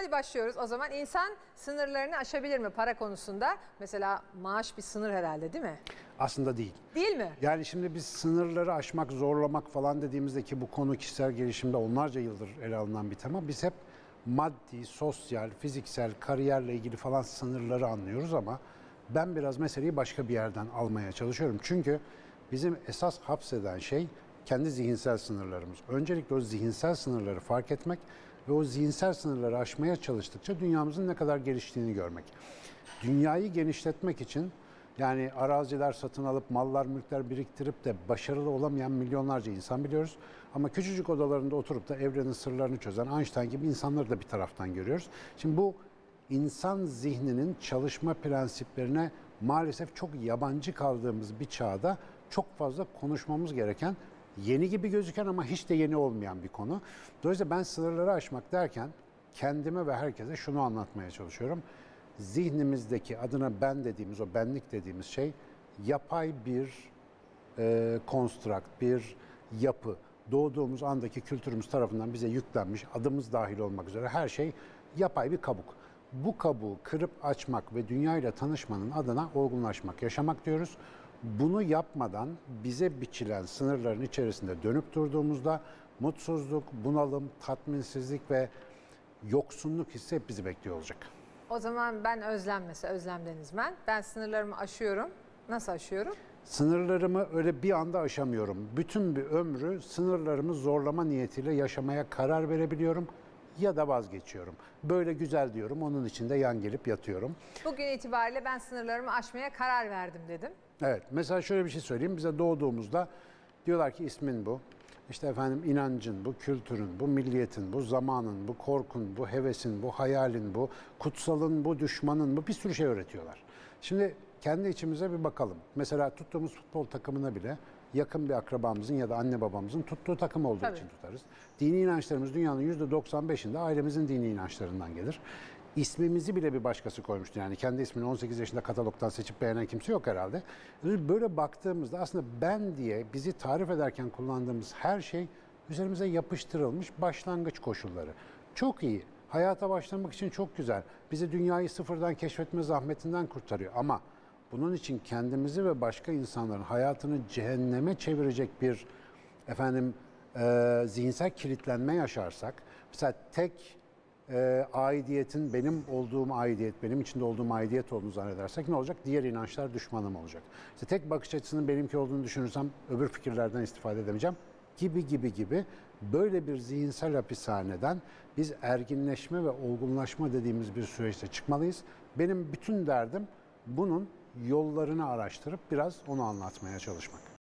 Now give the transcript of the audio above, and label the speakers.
Speaker 1: Hadi başlıyoruz. O zaman insan sınırlarını aşabilir mi para konusunda? Mesela maaş bir sınır herhalde değil mi?
Speaker 2: Aslında değil.
Speaker 1: Değil mi?
Speaker 2: Yani şimdi biz sınırları aşmak, zorlamak falan dediğimizde ki bu konu kişisel gelişimde onlarca yıldır ele alınan bir tema. Biz hep maddi, sosyal, fiziksel, kariyerle ilgili falan sınırları anlıyoruz ama ben biraz meseleyi başka bir yerden almaya çalışıyorum. Çünkü bizim esas hapseden şey kendi zihinsel sınırlarımız. Öncelikle o zihinsel sınırları fark etmek ve o zihinsel sınırları aşmaya çalıştıkça dünyamızın ne kadar geliştiğini görmek. Dünyayı genişletmek için yani araziler satın alıp mallar mülkler biriktirip de başarılı olamayan milyonlarca insan biliyoruz. Ama küçücük odalarında oturup da evrenin sırlarını çözen Einstein gibi insanları da bir taraftan görüyoruz. Şimdi bu insan zihninin çalışma prensiplerine maalesef çok yabancı kaldığımız bir çağda çok fazla konuşmamız gereken yeni gibi gözüken ama hiç de yeni olmayan bir konu. Dolayısıyla ben sınırları aşmak derken kendime ve herkese şunu anlatmaya çalışıyorum zihnimizdeki adına ben dediğimiz o benlik dediğimiz şey yapay bir e, konstrakt, bir yapı. Doğduğumuz andaki kültürümüz tarafından bize yüklenmiş, adımız dahil olmak üzere her şey yapay bir kabuk. Bu kabuğu kırıp açmak ve dünyayla tanışmanın adına olgunlaşmak, yaşamak diyoruz. Bunu yapmadan bize biçilen sınırların içerisinde dönüp durduğumuzda mutsuzluk, bunalım, tatminsizlik ve yoksunluk hissi hep bizi bekliyor olacak.
Speaker 1: O zaman ben Özlem mesela Özlem Denizmen. Ben sınırlarımı aşıyorum. Nasıl aşıyorum?
Speaker 2: Sınırlarımı öyle bir anda aşamıyorum. Bütün bir ömrü sınırlarımı zorlama niyetiyle yaşamaya karar verebiliyorum ya da vazgeçiyorum. Böyle güzel diyorum, onun içinde yan gelip yatıyorum.
Speaker 1: Bugün itibariyle ben sınırlarımı aşmaya karar verdim dedim.
Speaker 2: Evet, mesela şöyle bir şey söyleyeyim. Bize doğduğumuzda diyorlar ki ismin bu. İşte efendim inancın bu, kültürün bu, milliyetin bu, zamanın bu, korkun bu, hevesin bu, hayalin bu, kutsalın bu, düşmanın bu bir sürü şey öğretiyorlar. Şimdi kendi içimize bir bakalım. Mesela tuttuğumuz futbol takımına bile yakın bir akrabamızın ya da anne babamızın tuttuğu takım olduğu
Speaker 1: Tabii.
Speaker 2: için tutarız. Dini inançlarımız dünyanın %95'inde ailemizin dini inançlarından gelir. İsmimizi bile bir başkası koymuştu. Yani kendi ismini 18 yaşında katalogdan seçip beğenen kimse yok herhalde. Böyle baktığımızda aslında ben diye bizi tarif ederken kullandığımız her şey üzerimize yapıştırılmış başlangıç koşulları. Çok iyi. Hayata başlamak için çok güzel. Bizi dünyayı sıfırdan keşfetme zahmetinden kurtarıyor. Ama bunun için kendimizi ve başka insanların hayatını cehenneme çevirecek bir efendim e, zihinsel kilitlenme yaşarsak, mesela tek e, aidiyetin benim olduğum aidiyet, benim içinde olduğum aidiyet olduğunu zannedersek ne olacak? Diğer inançlar düşmanım olacak. İşte tek bakış açısının benimki olduğunu düşünürsem öbür fikirlerden istifade edemeyeceğim gibi gibi gibi böyle bir zihinsel hapishaneden biz erginleşme ve olgunlaşma dediğimiz bir süreçte çıkmalıyız. Benim bütün derdim bunun yollarını araştırıp biraz onu anlatmaya çalışmak.